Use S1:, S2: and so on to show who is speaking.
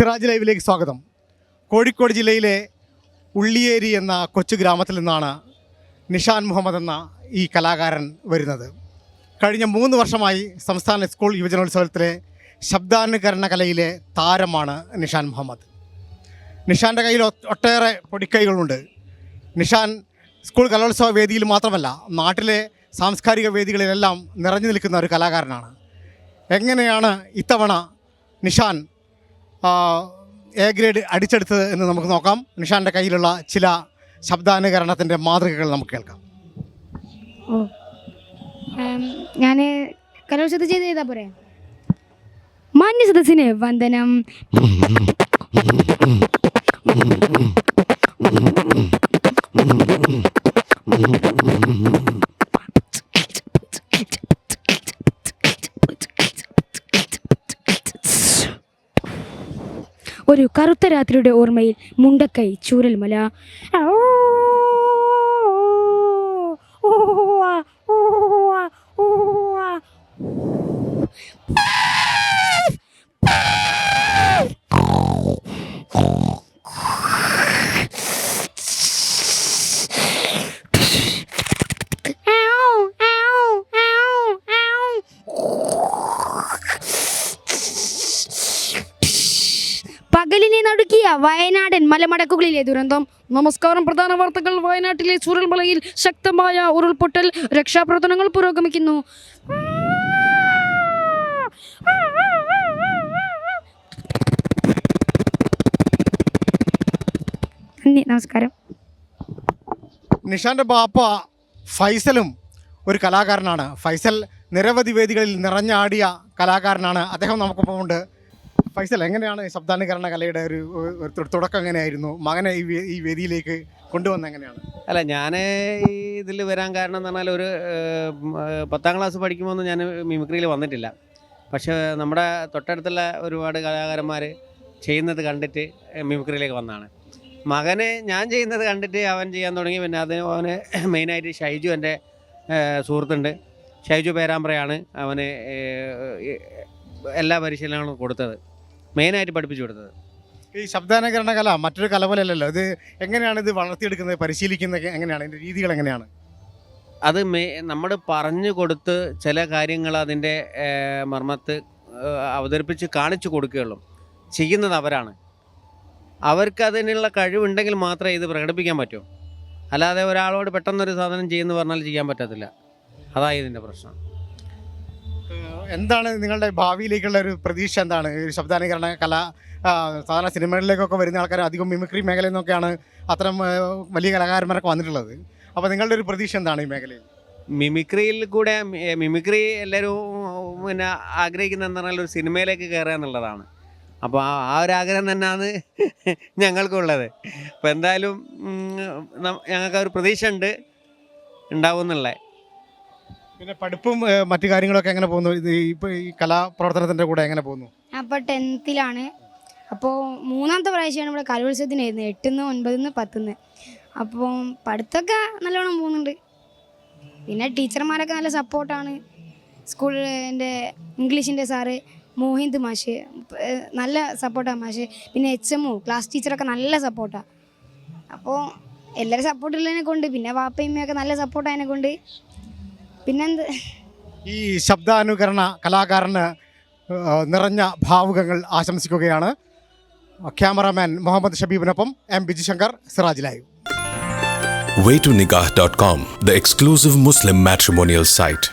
S1: സിറാജ് ലൈവിലേക്ക് സ്വാഗതം. കോഴിക്കോട് ജില്ലയിലെ ഉള്ളിയേരി എന്ന കൊച്ചു ഗ്രാമത്തിൽ നിന്നാണ് നിഷാൻ മുഹമ്മദ് എന്ന ഈ കലാകാരൻ വരുന്നത്. കഴിഞ്ഞ മൂന്ന് വർഷമായി സംസ്ഥാന സ്കൂൾ യുവജനോത്സവത്തിലെ ശബ്ദാനുകരണ കലയിലെ താരമാണ് നിഷാൻ മുഹമ്മദ്. നിഷാന്റെ കയ്യിൽ ഒട്ടേറെ പൊടിക്കൈകളുണ്ട്. നിഷാൻ സ്കൂൾ കലോത്സവ വേദിയിൽ മാത്രമല്ല നാട്ടിലെ സാംസ്കാരിക വേദികളിലെല്ലാം നിറഞ്ഞു നിൽക്കുന്ന ഒരു കലാകാരനാണ്. എങ്ങനെയാണ് ഇത്തവണ നിഷാൻ എ ഗ്രേഡ് അടിച്ചെടുത്തത് എന്ന് നമുക്ക് നോക്കാം. നിഷാന്റെ കയ്യിലുള്ള ചില ശബ്ദാനുകരണത്തിന്റെ മാതൃകകൾ നമുക്ക് കേൾക്കാം.
S2: ഞാൻ കലോത്സവത്തിൽ ചെയ്ത് ചെയ്താൽ പോരെ? മാന്യ സദസ്സിന് വന്ദനം. ഒരു കറുത്ത രാത്രിയുടെ ഓർമ്മയിൽ മുണ്ടക്കൈ ചൂരൽമല. നടുക്കിയ വയനാടൻ മലമടക്കുകളിലെ ദുരന്തം. നമസ്കാരം. പ്രധാന വാർത്തകൾ വയനാട്ടിലെ ചുരൽമലയിൽ ശക്തമായ ഉരുൾപൊട്ടൽ രക്ഷാപ്രവർത്തനങ്ങൾ പുരോഗമിക്കുന്നു. നമസ്കാരം.
S1: നിഷാന്റെ ബാപ്പ ഫൈസലും ഒരു കലാകാരനാണ്. ഫൈസൽ നിരവധി വേദികളിൽ നിറഞ്ഞാടിയ കലാകാരനാണ്. അദ്ദേഹം നമുക്കൊപ്പം ഉണ്ട് ഫൈസൽ എങ്ങനെയാണ് ശബ്ദാനുകരണ കലയുടെ ഒരു തുടക്കം എങ്ങനെയായിരുന്നു? മകനെ ഈ വേദിയിലേക്ക് കൊണ്ടുവന്ന എങ്ങനെയാണ്?
S3: അല്ല ഞാൻ ഇതിൽ വരാൻ കാരണം എന്ന് പറഞ്ഞാൽ ഒരു പത്താം ക്ലാസ് പഠിക്കുമ്പോൾ ഞാൻ മിമിക്രിയിൽ വന്നിട്ടില്ല. പക്ഷേ നമ്മുടെ തൊട്ടടുത്തുള്ള ഒരുപാട് കലാകാരന്മാർ ചെയ്യുന്നത് കണ്ടിട്ട് മിമിക്രിയിലേക്ക് വന്നതാണ്. മകന് ഞാൻ ചെയ്യുന്നത് കണ്ടിട്ട് അവൻ ചെയ്യാൻ തുടങ്ങി. പിന്നെ അതിന് അവന് മെയിനായിട്ട് ഷൈജു എന്റെ സുഹൃത്തുണ്ട്. ഷൈജു പേരാമ്പ്രയാണ് അവന് എല്ലാ പരിശീലനങ്ങളും കൊടുത്തത്. മെയിനായിട്ട് പഠിപ്പിച്ചു കൊടുത്തത്.
S1: ഈ ശബ്ദാനുകരണ കല മറ്റൊരു കല പോലെയല്ലല്ലോ. ഇത് എങ്ങനെയാണ് ഇത് വളർത്തിയെടുക്കുന്നത് പരിശീലിക്കുന്നത് എങ്ങനെയാണ് അതിന്റെ രീതികൾ എങ്ങനെയാണ്?
S3: അത് മേ നമ്മൾ പറഞ്ഞു കൊടുത്ത് ചില കാര്യങ്ങൾ അതിന്റെ മർമ്മത്ത് അവതരിപ്പിച്ച് കാണിച്ചു കൊടുക്കുകയുള്ളൂ. ചെയ്യുന്നത് അവരാണ്. അവർക്ക് അതിനുള്ള കഴിവുണ്ടെങ്കിൽ മാത്രമേ ഇത് പ്രകടിപ്പിക്കാൻ പറ്റൂ. അല്ലാതെ ഒരാളോട് പെട്ടെന്നൊരു സാധനം ചെയ്യുന്നു പറഞ്ഞാൽ ചെയ്യാൻ പറ്റത്തില്ല. അതായതിന്റെ പ്രശ്നം.
S1: എന്താണ് നിങ്ങളുടെ ഭാവിയിലേക്കുള്ള ഒരു പ്രതീക്ഷ? എന്താണ്? ഈ ശബ്ദാനുകരണ കല സാധാരണ സിനിമകളിലേക്കൊക്കെ വരുന്ന ആൾക്കാർ അധികം മിമിക്രി മേഖലയിൽ നിന്നൊക്കെയാണ് അത്തരം വലിയ കലാകാരന്മാരൊക്കെ വന്നിട്ടുള്ളത്. അപ്പോൾ നിങ്ങളുടെ ഒരു പ്രതീക്ഷ എന്താണ് ഈ മേഖലയിൽ?
S3: മിമിക്രിയിൽ കൂടെ മിമിക്രി എല്ലാവരും പിന്നെ ആഗ്രഹിക്കുന്ന എന്താ പറഞ്ഞാൽ ഒരു സിനിമയിലേക്ക് കയറുക എന്നുള്ളതാണ്. അപ്പോൾ ആ ഒരു ആഗ്രഹം തന്നെയാണ് ഞങ്ങൾക്കുള്ളത്. അപ്പോൾ എന്തായാലും ഞങ്ങൾക്ക് ഒരു പ്രതീക്ഷ ഉണ്ട്. ഉണ്ടാവും എന്നുള്ളത്
S1: പിന്നെ പഠിപ്പും മറ്റു കാര്യങ്ങളൊക്കെ എങ്ങനെ പോകുന്നു? ഈ കലാപ്രവർത്തനത്തിന്റെ കൂടെ എങ്ങനെ പോകുന്നു?
S2: അപ്പോൾ ടെൻത്തിലാണ്. അപ്പോൾ മൂന്നാമത്തെ പ്രാവശ്യമാണ് ഇവിടെ കലോത്സവത്തിന് വരുന്നത് എട്ടിന്ന് ഒൻപതിന്ന് പത്തിന്ന്. അപ്പോൾ പഠിത്തമൊക്കെ നല്ലോണം പോകുന്നുണ്ട്. പിന്നെ ടീച്ചർമാരൊക്കെ നല്ല സപ്പോർട്ടാണ്. സ്കൂളിന്റെ ഇംഗ്ലീഷിന്റെ സാറ് മോഹിന്ദ് മാഷ് നല്ല സപ്പോർട്ടാണ് മാഷ്. പിന്നെ എച്ച് എം ഒ ക്ലാസ് ടീച്ചറൊക്കെ നല്ല സപ്പോർട്ടാണ് അപ്പോൾ എല്ലാവരും സപ്പോർട്ടുള്ളതിനെ കൊണ്ട് പിന്നെ വാപ്പയമ്മയൊക്കെ നല്ല സപ്പോർട്ടായതിനെ കൊണ്ട് പിന്നെന്ത്
S1: ഈ ശബ്ദാനുകരണ കലാകാരന് നിറഞ്ഞ ഭാവുകങ്ങൾ ആശംസിക്കുകയാണ് cameraman Muhammad ഷബീബിനൊപ്പം M Bijushankar Siraj live
S4: waytonikah.com, the exclusive Muslim matrimonial site.